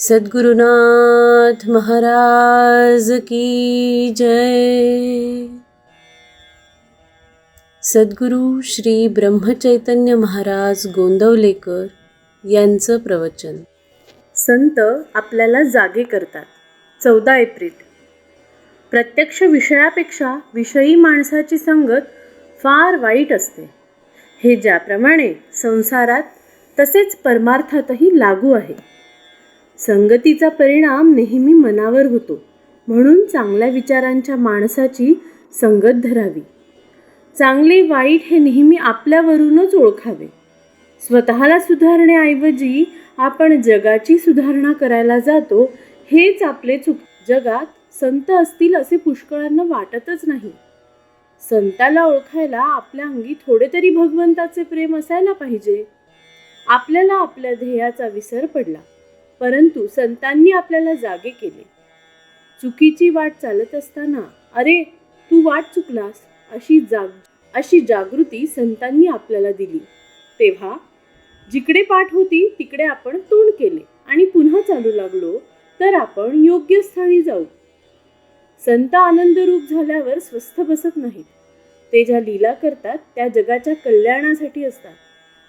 सद्गुरुनाथ महाराज की जय। सद्गुरू श्री ब्रह्मचैतन्य महाराज गोंदवलेकर यांचं प्रवचन. संत आपल्याला जागे करतात. चौदा एप्रिल. प्रत्यक्ष विषयापेक्षा विषयी माणसाची संगत फार वाईट असते. हे ज्याप्रमाणे संसारात तसेच परमार्थातही लागू आहे. संगतीचा परिणाम नेहमी मनावर होतो. म्हणून चांगल्या विचारांच्या माणसाची संगत धरावी. चांगले वाईट हे नेहमी आपल्यावरूनच ओळखावे. स्वतःला सुधारण्याऐवजी आपण जगाची सुधारणा करायला जातो हेच आपले चुक. जगात संत असतील असे पुष्कळांना वाटतच नाही. संताला ओळखायला आपल्या अंगी थोडे तरी भगवंताचे प्रेम असायला पाहिजे. आपल्याला आपल्या ध्येयाचा विसर पडला. परंतु संतांनी आपल्याला जागे केले. चुकीची वाट चालत असताना अरे तू वाट चुकलास अशी जाग अशी जागृती संतांनी आपल्याला दिली. तेव्हा जिकडे पाठ होती तिकडे आपण तोंड केले आणि पुन्हा चालू लागलो तर आपण योग्य स्थानी जाऊ. संत आनंदरूप झाल्यावर स्वस्थ बसत नाहीत. ते ज्या लीला करतात त्या जगाच्या कल्याणासाठी असतात.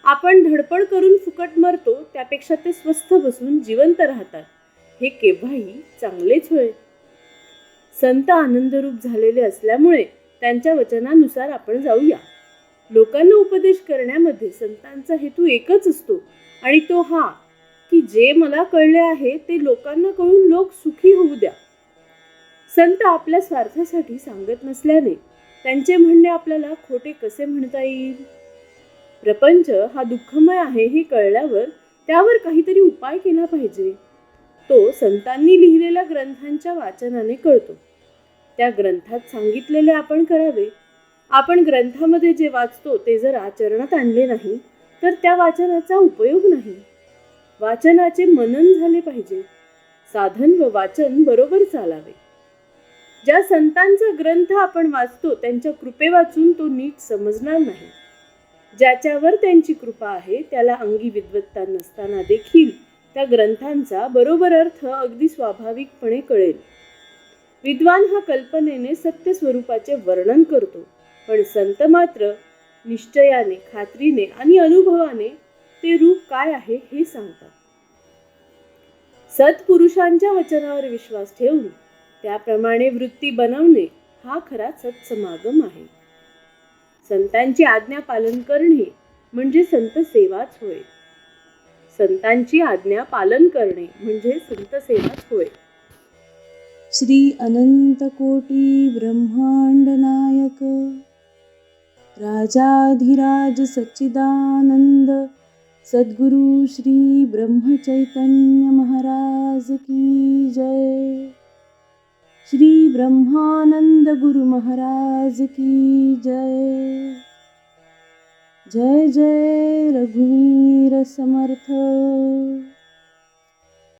आपण धडपड करून फुकट मरतो त्यापेक्षा ते स्वस्थ बसून जिवंत राहतात. हे केव्हाही चांगलेच होय. संत आनंदरूप झालेले असल्यामुळे त्यांच्या वचनानुसार आपण जाऊया. लोकांना उपदेश करण्यामध्ये संतांचा हेतू एकच असतो आणि तो हा की जे मला कळले आहे ते लोकांना कळून लोक सुखी होऊ द्या. संत आपल्या स्वार्थासाठी सांगत नसल्याने त्यांचे म्हणणे आपल्याला खोटे कसे म्हणता येईल? प्रपंच हा दुःखमय आहे हे कळल्यावर त्यावर काहीतरी उपाय केला पाहिजे. तो संतांनी लिहिलेल्या ग्रंथांच्या वाचनाने कळतो. त्या ग्रंथात सांगितलेले आपण करावे. आपण ग्रंथामध्ये जे वाचतो ते जर आचरणात आणले नाही तर त्या वाचनाचा उपयोग नाही. वाचनाचे मनन झाले पाहिजे. साधन व वाचन बरोबर चालावे. ज्या संतांचा ग्रंथ आपण वाचतो त्यांच्या कृपे वाचून तो नीट समजणार नाही. ज्याच्यावर त्यांची कृपा आहे त्याला अंगी विद्वत्ता नसताना देखील त्या ग्रंथांचा बरोबर अर्थ अगदी स्वाभाविकपणे कळेल. विद्वान हा कल्पनेने सत्य स्वरूपाचे वर्णन करतो पण संत मात्र निश्चयाने खात्रीने आणि अनुभवाने ते रूप काय आहे हे सांगतात. सत्पुरुषांच्या वचनावर विश्वास ठेवून त्याप्रमाणे वृत्ती बनवणे हा खरा सत्समागम आहे. संतांची आज्ञा पालन करणे म्हणजे संत सेवाच होय. संतांची आज्ञा पालन करणे म्हणजे संत सेवाच होय. श्री अनंत कोटी ब्रह्मांड नायक राजाधिराज सच्चिदानंद सद्गुरु श्री ब्रह्मचैतन्य महाराज की जय. श्री ब्रह्मानंद गुरु महाराज की जय. जय जय रघुवीर समर्थ।